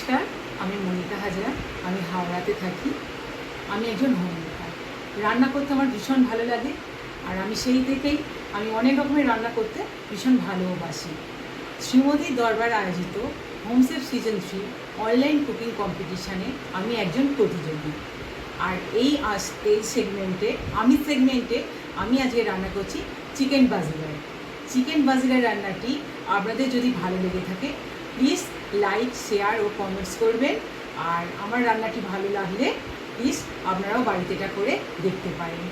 নমস্কার, আমি মনিকা হাজরা, আমি হাওড়াতে থাকি। আমি একজন হোমমেকার রান্না করতে আমার ভীষণ ভালো লাগে, আর আমি সেই থেকেই আমি অনেক রকমের রান্না করতে ভীষণ ভালোবাসি শ্রীমতী দরবার আয়োজিত home chef season three online cooking কম্পিটিশানে আমি একজন প্রতিযোগী। আর এই আজ এই সেগমেন্টে, আমি সেগমেন্টে আমি আজকে রান্না করছি চিকেন বাজিগার। চিকেন বাজিগার রান্নাটি আপনাদের যদি ভালো লেগে থাকে প্লিজ লাইক শেয়ার ও কমেন্টস করবেন। আর আমার রান্নাটি ভালো লাগলে প্লিজ আপনারাও বাড়িতে এটা করে দেখতে পারেন।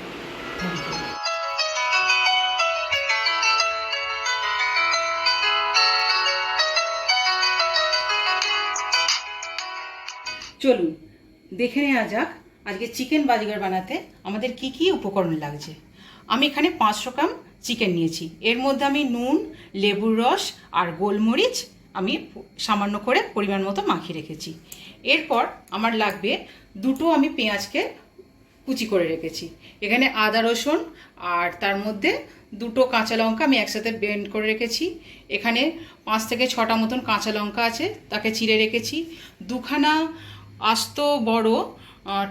থ্যাংক ইউ চলুন, দেখে নেওয়া যাক আজকে চিকেন বাজিগার বানাতে আমাদের কি কি উপকরণ লাগছে। আমি এখানে পাঁচশো গ্রাম চিকেন নিয়েছি। এর মধ্যে আমি নুন, লেবুর রস আর গোলমরিচ আমি সামান্য করে পরিমাণ মতো মাখিয়ে রেখেছি। এরপর আমার লাগবে দুটো আমি পেঁয়াজকে কুচি করে রেখেছি। এখানে আদা, রসুন আর তার মধ্যে দুটো কাঁচা লঙ্কা আমি একসাথে ব্লেন্ড করে রেখেছি। এখানে পাঁচ থেকে ছটা মতন কাঁচা লঙ্কা আছে, তাকে চিড়ে রেখেছি। দুখানা আস্ত বড়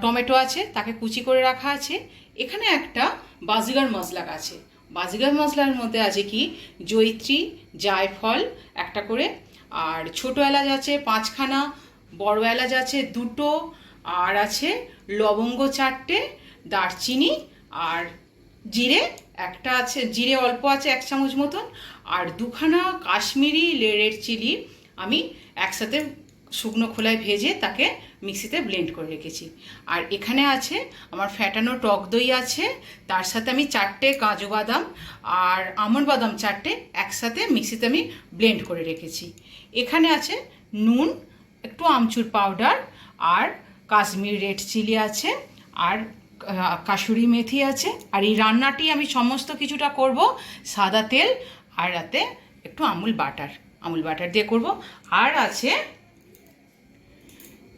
টমেটো আছে, তাকে কুচি করে রাখা আছে। এখানে একটা বাজিগার মশলা আছে। বাজিগার মশলার মধ্যে আছে কি? জৈত্রী জায়ফল, একটা করে আর ছোটো এলাচ আছে পাঁচখানা, বড় এলাচ আছে দুটো, আর আছে লবঙ্গ চারটে, দারচিনি, আর জিরে, একটা আছে, জিরে অল্প আছে এক চামচ মতন, আর দুখানা কাশ্মীরি রেড চিলি আমি একসাথে শুকনো খোলায় ভেজে তাকে মিক্সিতে ব্লেন্ড করে রেখেছি। আর এখানে আছে আমার ফ্যাটানো টক দই আছে, তার সাথে আমি চারটে কাজু বাদাম আর আমন্ড বাদাম চারটে একসাথে মিক্সিতে আমি ব্লেন্ড করে রেখেছি। এখানে আছে নুন, একটু আমচুর পাউডার আর কাশ্মীর রেড চিলি আছে আর কাসুরি মেথি আছে। আর এই রান্নাটি আমি সমস্ত কিছুটা করব সাদা তেল আর রাতে একটু আমুল বাটার। আমুল বাটার দিয়ে করব। আর আছে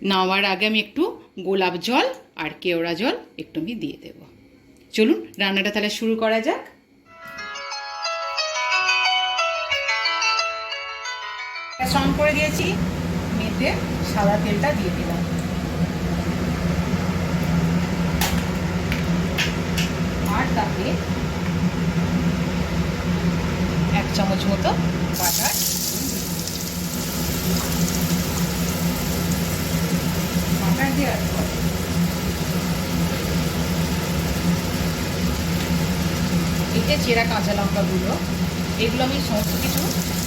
নামার আগে আমি একটু গোলাপ জল আর কেওড়া জল একটু আমি দিয়ে দেব। চলুন, রান্নাটা তাহলে শুরু করা যাক। গ্যাস করে দিয়েছি মেতে সাদা তেলটা দিয়ে দিলাম। আর তাতে এক চামচ মতো বাটার দেওয়ার পর এই যে চেরা কাঁচা লঙ্কাগুলো এগুলো আমি সমস্ত কিছু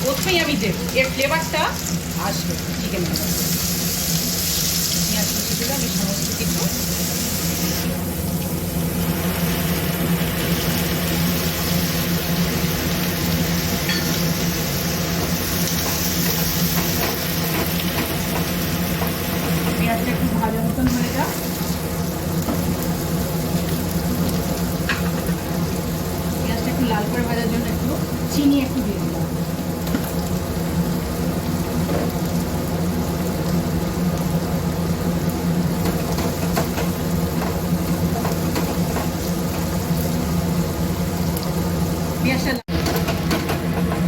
প্রথমেই আমি দেবো। এর ফ্লেভারটা আসবে চিকেন পেঁয়াজ কুচি দিলে আমি সমস্ত কিছু পেঁয়াজটা একটু ভালো মতন হয়ে যাক পেঁয়াজটা একটু লাল করে ভাজার জন্য একটু চিনি একটু দিয়ে পেঁয়াজটা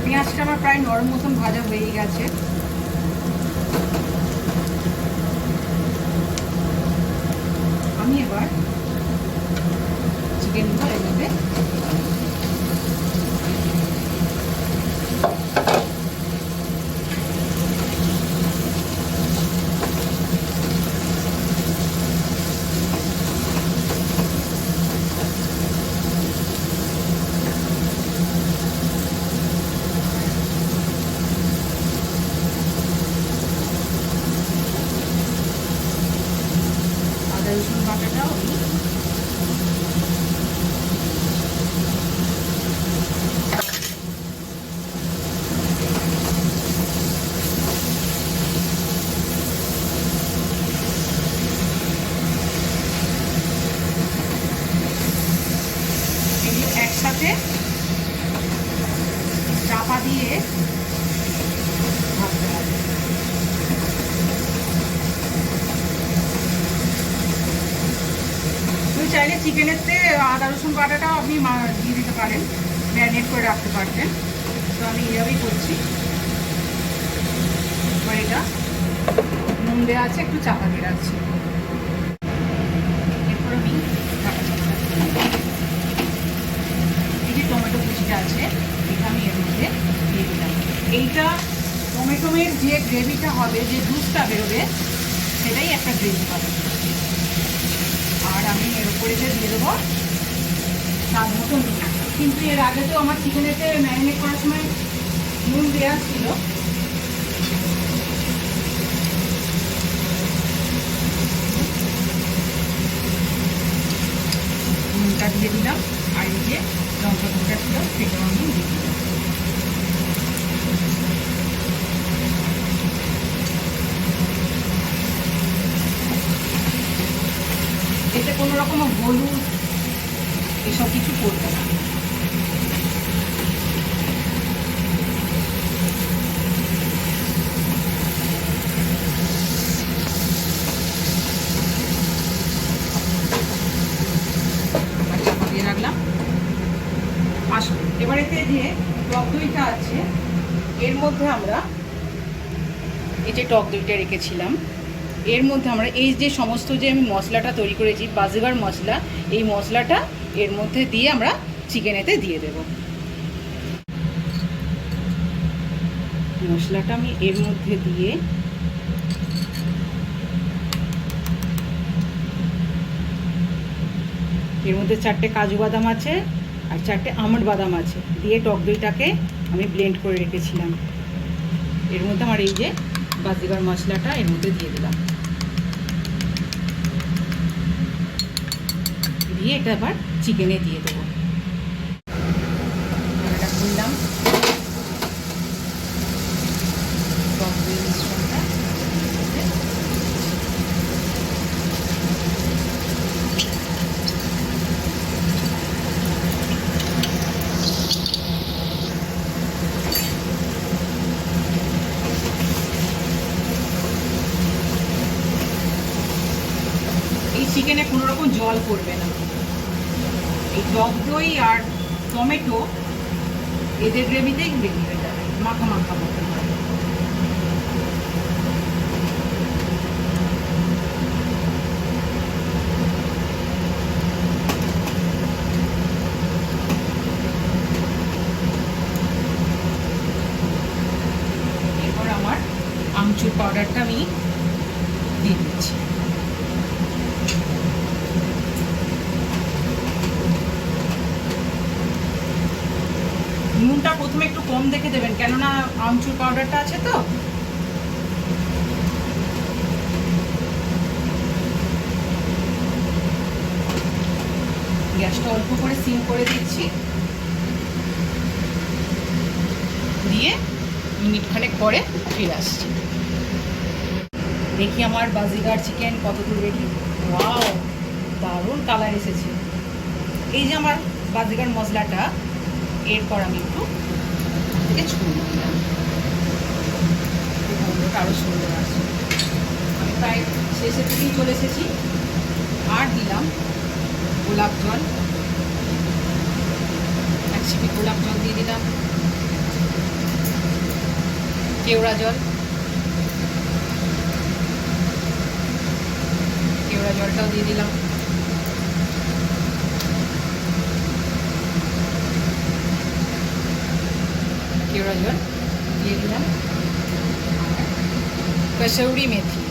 পেঁয়াজটা আমার প্রায় নরম মতন ভাজা হয়ে গেছে আমি এবার চিকেনগুলো এর মধ্যে আদা রসুন বাটাটাও আমি এগুলো একসাথে চাপা দিয়ে ভাজতে হবে তুমি চাইলে চিকেনেতে আদা, রসুন বাটাটাও আপনি দিয়ে দিতে পারেন। ম্যারিনেট করে রাখতে পারবেন। তো আমি এইভাবেই করছি। এটা নুন দেওয়া আছে, একটু চাপা দিয়ে রাখছি। আমি। এই যে টমেটো আছে, এটা আমি এর মধ্যে দিয়ে দিলাম। এইটা টমেটোমের যে গ্রেভিটা হবে, যে জুসটা বেরোবে, সেটাই একটা গ্রেভি হবে। আর আমি এর উপরে দিয়ে দেবো। স্বাদ মতো নুন কিন্তু এর আগে তো আমার চিকেনেতে ম্যারিনেট করার সময় নুন দেওয়া ছিল। নুনটা দিয়ে দিলাম। আর এই যে লঙ্কা ছিল, সেটাও আমি দিয়ে দিলাম। এতে কোনো রকম হলুদ, এসব কিছু করতে না দিয়ে রাখলাম। যে টক আছে, এর মধ্যে আমরা এই যে টক দইটা রেখেছিলাম এর মধ্যে আমরা এই যে সমস্ত যে আমি মশলাটা তৈরি করেছি, বাজিগার মশলা, এই মশলাটা এর মধ্যে দিয়ে আমরা চিকেনেতে দিয়ে দেব। মশলাটা আমি এর মধ্যে দিয়ে এর মধ্যে চারটে কাজু বাদাম আছে আর চারটে আমন্ড বাদাম আছে। দিয়ে টক দইটাকে আমি ব্লেন্ড করে রেখেছিলাম। এর মধ্যে আমার এই যে বাজিগার মশলাটা এর মধ্যে দিয়ে দিলাম। দিয়ে এটা আবার চিকেনে দিয়ে দেবো এটা খুললাম টক দই মিশ্রণটা এই চিকেনে কোনো রকম জল পড়বে না। এই টক দই আর টমেটো, এদের গ্রেভিতেই গ্রেভি হয়ে যাবে। মাখা মাখা মতো আমচুর পাউডারটা আমি দিয়ে দিচ্ছি নুনটা প্রথমে দেখে দেবেন। কেননা আমচুর পাউডারটা আছে তো। গ্যাসটা অল্প করে সিম করে দিচ্ছি। দিয়ে মিনিট খানেক পরে ফিরে আসছি। দেখি আমার বাজিগার চিকেন কত দূর রেডি ওয়াও দারুণ কালার এসেছে। এই যে আমার বাজিগার মশলাটা, এরপর আমি একটু থেকে ছুঁড়ে দিলাম গন্ধটা আরও সুন্দর আসছে আমি প্রায় শেষের দিকেই চলে এসেছি। আর দিলাম গোলাপ জল। এক ছিপি গোলাপ জল দিয়ে দিলাম। কেওড়া জল। কেওড়া জলটাও দিয়ে দিলাম। কেওড়া জল দিয়ে দিলাম কসৌরি মেথি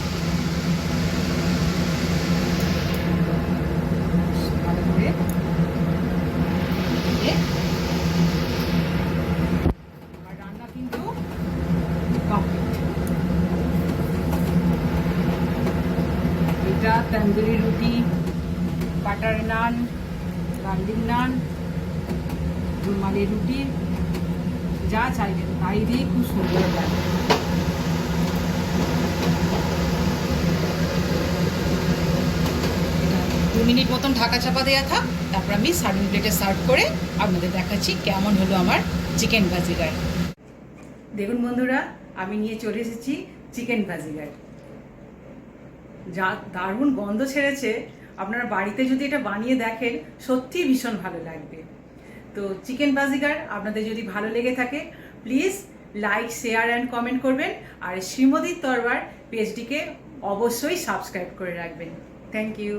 এটা তন্দুরি রুটি বাটার নান গার্লিক নান রুমালি রুটি যা চাইবেন, তাই দিয়ে খুব সুন্দর লাগে দু মিনিট মতন ঢাকা চাপা দেওয়া থাক, তারপর আমি সার্ভিং প্লেটে সার্ভ করে আপনাদের দেখাচ্ছি কেমন হলো আমার চিকেন ভাজিগার দেখুন বন্ধুরা, আমি নিয়ে চলে এসেছি চিকেন ভাজিগার যা দারুণ গন্ধ ছেড়েছে। আপনারা বাড়িতে যদি এটা বানিয়ে দেখেন, সত্যিই ভীষণ ভালো লাগবে। তো চিকেন বাজিগার, আপনাদের যদি ভালো লেগে থাকে please like share and comment করবেন। আর শ্রীমদীর তরবার পেজটিকে অবশ্যই সাবস্ক্রাইব করে রাখবেন। Thank you